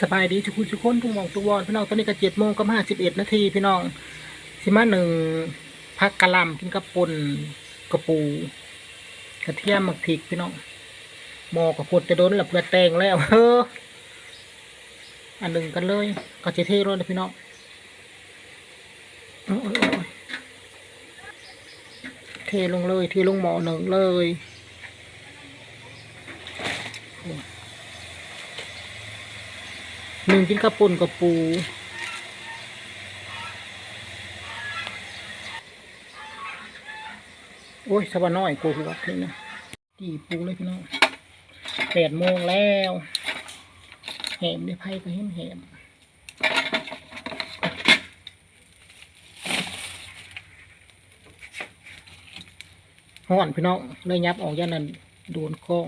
สบายดีทุกคนทุกคนทุกมองทุกวอนพี่น้องตอนนี้ก็เจ็ดโมงกับห้าสิบเอ็ดนาทีพี่น้องสิมาหนึ่งพักกะลำกินกับปนกระปู กระเทียมหมักพริกพี่น้องหมอกระพดจะโดนหลับกระแตงแล้วเฮ้ออันหนึ่งกันเลยก็จะเทรถเลยพี่น้องเทลงเลยเทลงหมอหนึ่งเลย หนึ่งกินกระปุ่นกับปูโอ้ยสบาน้อยกูหัวเลยนะตีปูเลยพี่น้องแปดโมงแล้วแหมได้ไพ่ก็เห็นแหมห่อนพี่น้องเลยยับออกย่านนั้นโดนข้อง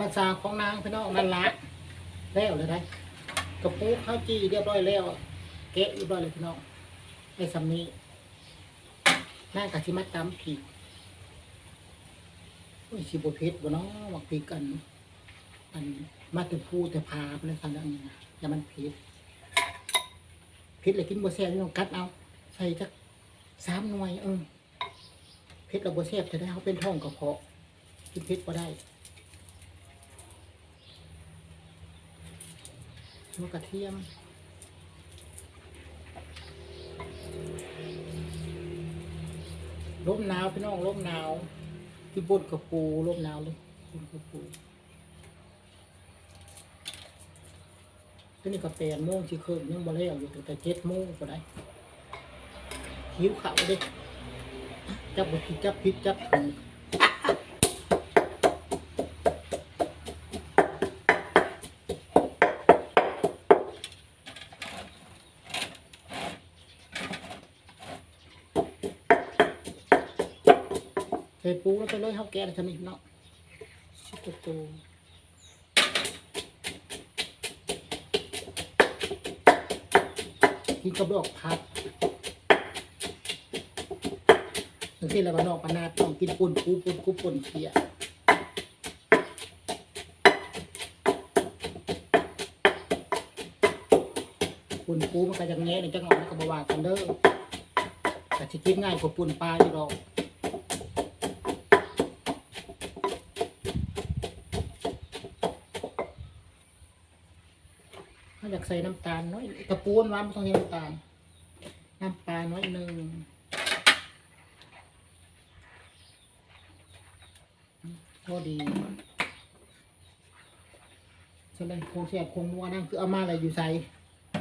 ภาษาของนางพี่น้องนั่นละแล้วเลยนะกระปุกข้าวจีเรียบร้อยแล้วเกะเรียบร้อยเลยพี่น้องไอ้สำนี้นั่งกับชิมัดตำผีโอ้ยชิบเพชรบ่เนาะมักพีกัน อันมาแต่พูแต่พาไปเลยทางนั้นะอย่ามันผิดพิษเลยกินบัวแซ่บนี่ต้องกัดเอา ใส่จักสามหน่วยเออพิษเราบัวแซ่บจะได้เขาเป็นท้องกระเพาะกินพิษก็ได้ มะกระเทียมลมหนาวพี่น้องลมหนาวที่บนกระปูลมหนาวเลยบนกระปูตัวนี้ก็แปดโมงที่คืนยังบ่แล้วอยู่ตั้งแต่เจ็ดโมงก็ได้หิวข้าวเด้จับบดจับผิดจับถูก ส่ปูแล้วไปเลยเฮาแกะแล้วทำอีกเนาะชิบตัวกินกระบอกผัดทั้งที่เราบ้านนอกปนาต้องกินปุ่นปูปุ่นกูปุ่นเขียปุ่นปูมันก็จะแง่ในจังหวะแล้วก็บวากันเด้อแต่ที่กินง่ายกว่าปุ่นปลาอยู่หรอก ใส่น้ำตาลน้อยกระปูนหวานไม่ต้องใส่น้ำตาล น้ำปลาน้อยหนึ่งพอดีใช่ไหมคงแสบคงนัวนั่นคือเอามาอะไรอยู่ใส่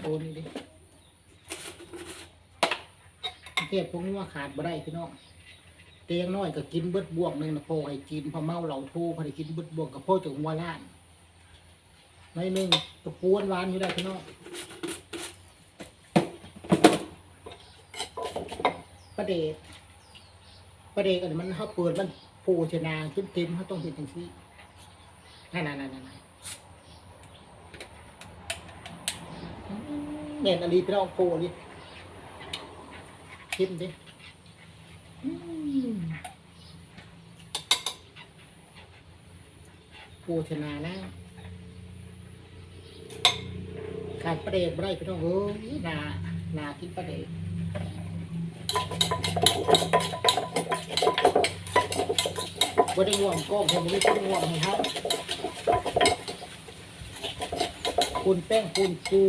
โอ้นี่ดิเก็บพวกนัวขาดบ่ได้พี่น้องเตียงน้อยก็กินเบิดบวกหนึ่งนะพอให้กินพอเมาเหล่าโทพอได้กินเบิดบวกกับพ่อจากหัวล้าน น้อยหนึ่งตะปูนหวานอยู่ได้พี่น้องประเดกประเดกอันนี้มันเขาเปิดมันโผล่ชนาขึ้นเต็มเขาต้องเห็นอย่างนี้นั่นนั่นนั่นนั่นเน่นอันนี้พี่น้องโผล่ดิชิมดิอืมโผล่ชนาแล้ว ขาดประเดกไม่ได้พี่น้องเอ้ยนานากินประเดกบ่ได้ง่วงกล้องผมไม่ได้ง่วงให้ครับปูนแป้งปูนปู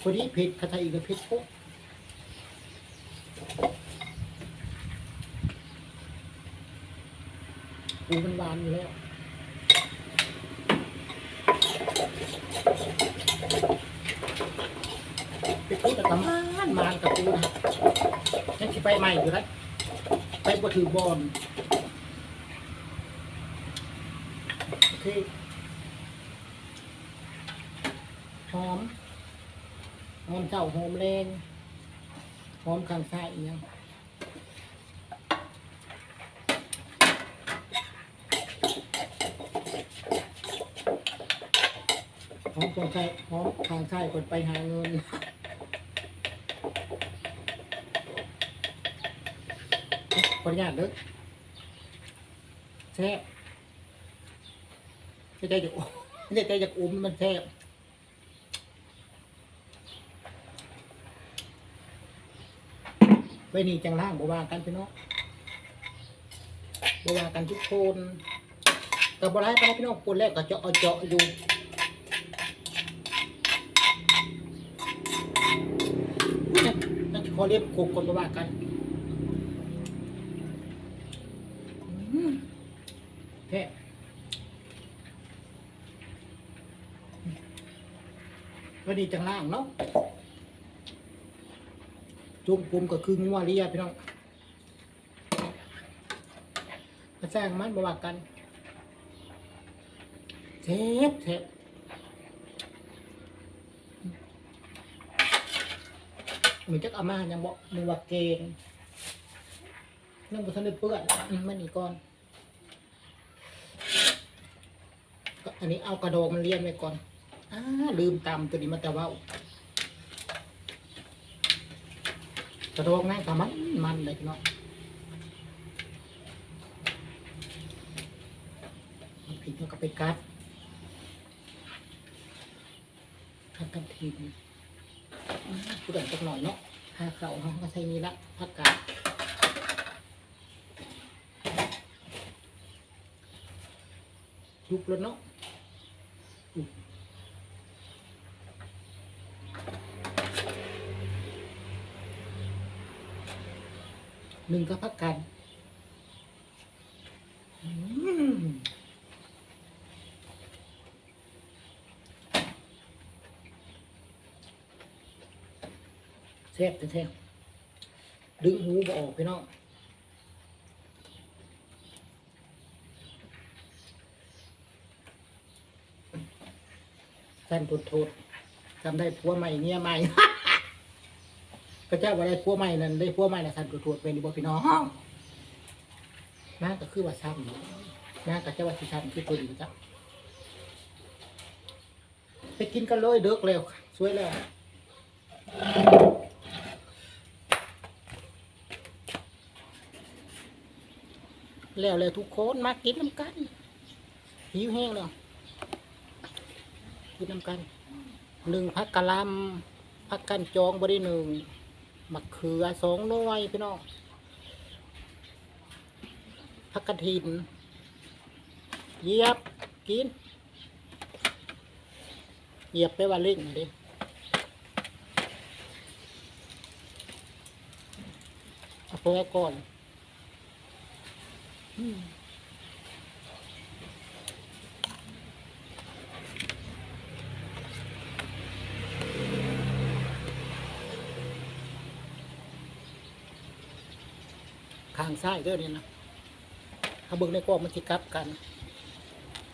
พอดีเผ็ดคาไทยกแล้วเผ็ดปุ๊บ ปูมันหวานอยู่แล้วไปพูดกับมานมานกับกูนะยังสิไปใหม่อยู่ไรไปบ่ถือบอลโอเคหอมหอมเจ้าหอมแรงหอมข้างซ้ายอีกอยัง หอมข้างซ้ายหอมข้างซ้คนไปหาเงินขออนุญาตเด้อแซ่บไม่ได้จากอมไม่ได้จากอมมันแซ่บไปนี่จังล่างบ่ว่ากันพี่น้องบ่ว่ากันทุกคนแต่บ่ร้ายไปนพี่น้องคนแรกก็เจาะเอาเจาะอยู่นั่นขอ เรียกโคกคนบ่ว่ากันอืมแท้ก็ดีจังล่างเนาะจุ่มปุ่มก็คืองัวเลียพี่น้องมาสร้งมันบว่ากันเทปเทป มันจะเอามายังบอกมือว่าเกงเรื่องบุทันได้เปื้อนมันอีกก่อน อันนี้เอากระโดงมันเลี้ยนไว้ก่อนอ้าลืมตำตัวนี้มาแต่ว่ากระโดงนั่งกับมันมันเลยพี่น้องมันผิดมันก็ไปกัดกัดกันทีน ผู้ใดจักหน่อยเนาะหาเขาเขาก็ใช้นี่ละผักกาดยุบแล้วเนาะหนึ่งก็พักกันอืมแซ่บแท้ๆดึงหูบ่ออกพี่น้องท่านทุดโทษจำได้ผัวใหม่เมียใหม่ก็เจ้าว่าได้ผัวใหม่นั่นได้ผัวใหม่นะท่านทุดโทษเป็นบ่พี่น้องน่าก็คือว่าซ้ำน่าก็จะว่าสิซ้ำคือตัวดีจ้ะไปกินกันเลยเด็กแล้วสวยแล้ว แล้วเลยทุกคนมากินน้ำกันหิวแห้งแล้วกินน้ำกันหนึ่งพักกะลำพักกันจองบริหนึ่งมะเขือสองน่วยพี่น้องพักกระถินเยียบกินเหยียบไปว่าเล่งหน่อยดิเอาไปก่อน ข้างซ้ายเด้อนี่นะ ถ้าเบิ่งในกล้องมันสิกลับกัน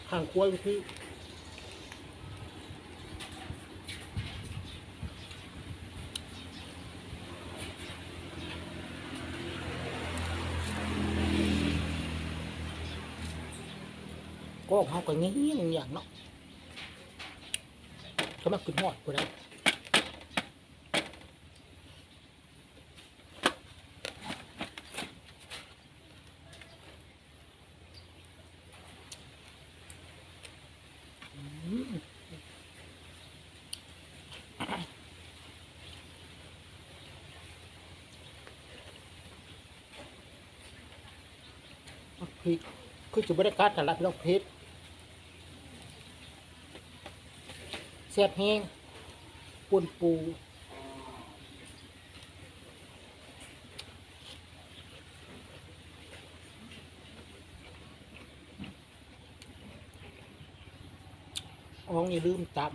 ข้างขวาคือ กล้องเขาก็เงี้ยงอย่างเนาะก็มาขึ้นหอดกูได้พริกคือจุดบรรยากาศแต่ละพี่น้องเพชร แซ่บแห้งปนปูอ๋องอย่าลืมตำ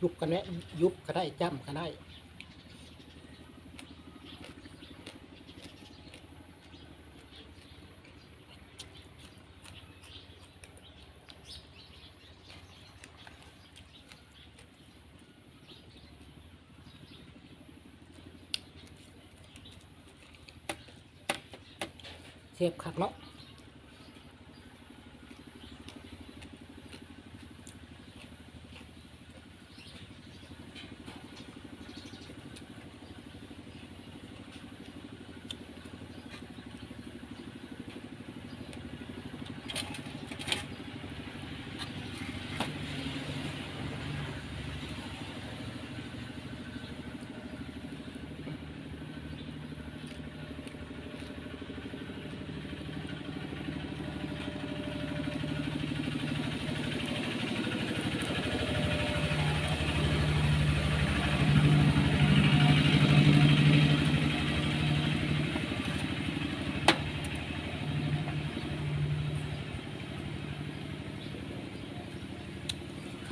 ยุบกันแนะยุบก็ได้จ้ำก็ได้ บคักเนาะ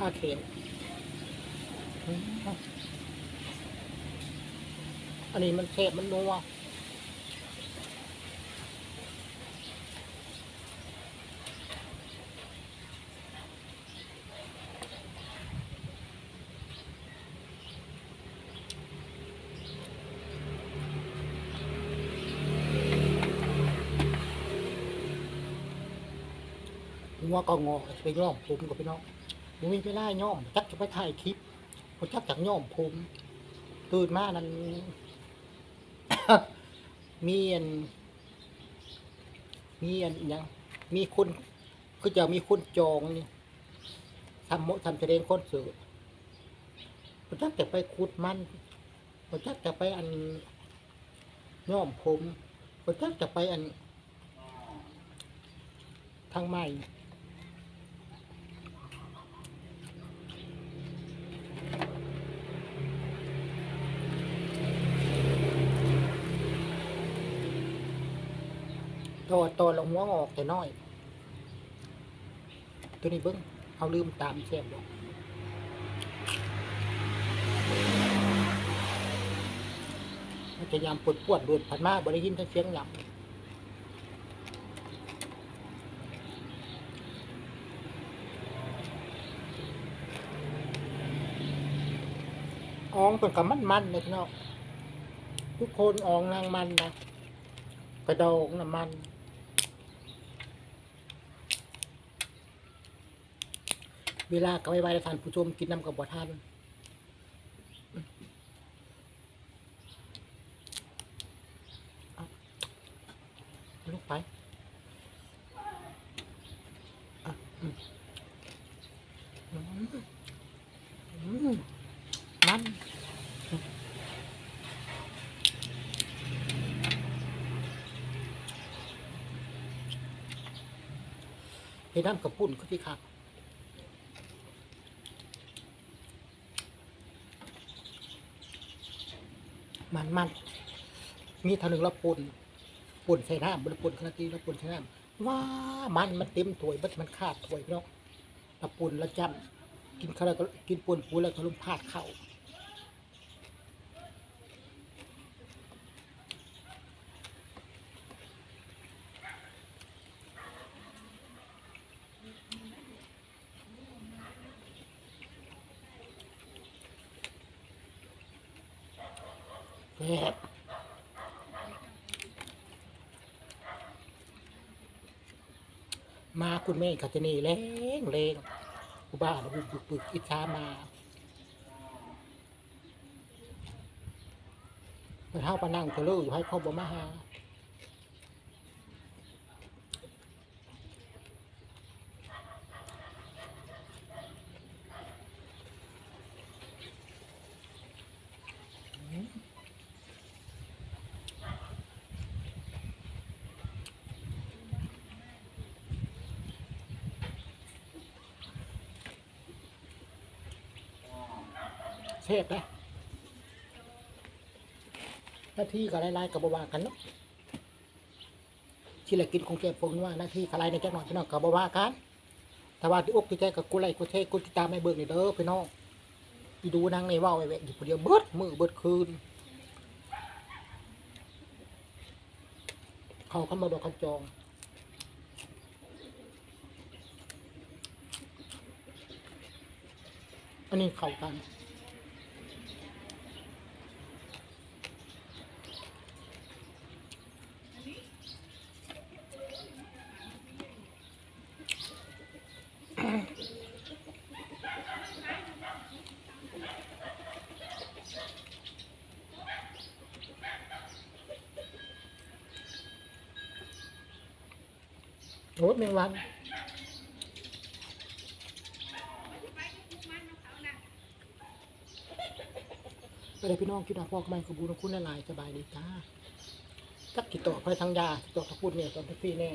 ค่า เข็นอืมอันนี้มันเทบมันนัวนัวก็งอไปย่อมผมกับพี่น้อง มึงมีเวลาย่อมจักจะไปถ่ายคลิปผมจักจากย่อมผมตื่นมานั้น มีอันมีอันยังมีคนก็จะมีคนจองนี่ทำโมทำแสดงคอนเสิร์ตผมจักจะไปขุดมันผมจักจะไปอันย่อมผมผมจักจะไปอันทางใหม่ ตัวตัวลงหัวงอกแต่น้อย ตัวนี้เบิ้งเอาลืมตามเสียบบอกมันจะยำปวดปวดดูดผันมาบริยินทั้งเสียงหยับอองเป็นกับมันมันเลยพี่น้องทุกคนอองนางมันนะกระดองน้ำมัน เวลาก็ไว้ไว้ท่านผู้ชมกินน้ำกับบ่ท่านลูกไปมันเฮ็ดน้ำกระปุ่นคือที่คัก มันมันมีเทานึงละปุ่นปุ่นใส่น้ำบนปุ่นขนาดที่ละปุ่นใส่น้ำว้ามันมันเต็มถ้วยมันมันขาดถ้วยพี่น้องละปุ่นละจำกินข้าวแล้วก็กินปุ่นปูแล้วก็ลุมพาดเข่า มาคุณแม่กัจจนีแรงแรงอุบ้าบุกบึกปึกอิจฉามาไปเท้าปานั่งจะเลิกอยู่ให้เขาบ่มาหา เทพนะหน้าที่กับไล่ๆกับบวากันเนาะที่ละกินของแกพงว่าหน้าที่กับไล่ในแจ้งหน่อยพี่น้องกับบวากันถ้าว่าที่อกที่ใจกับกูไล่กูเทกูติดตามไม่เบิกนี่เด้อพี่น้องอีดูนางในว่าวไอ้แวะอยู่คนเดียวเบิดมือเบิดคืนเขาเข้ามาบอกเขาจองอันนี้เข้ากัน โอ้ยแมงวัน ไปเลยพี่น้องคิดว่าพ่อกับแม่ขบูรคุณละลายสบายดีจ้าจักติดต่อไปทางยาต่อพระพูดเนี่ยตอนที่พี่แน่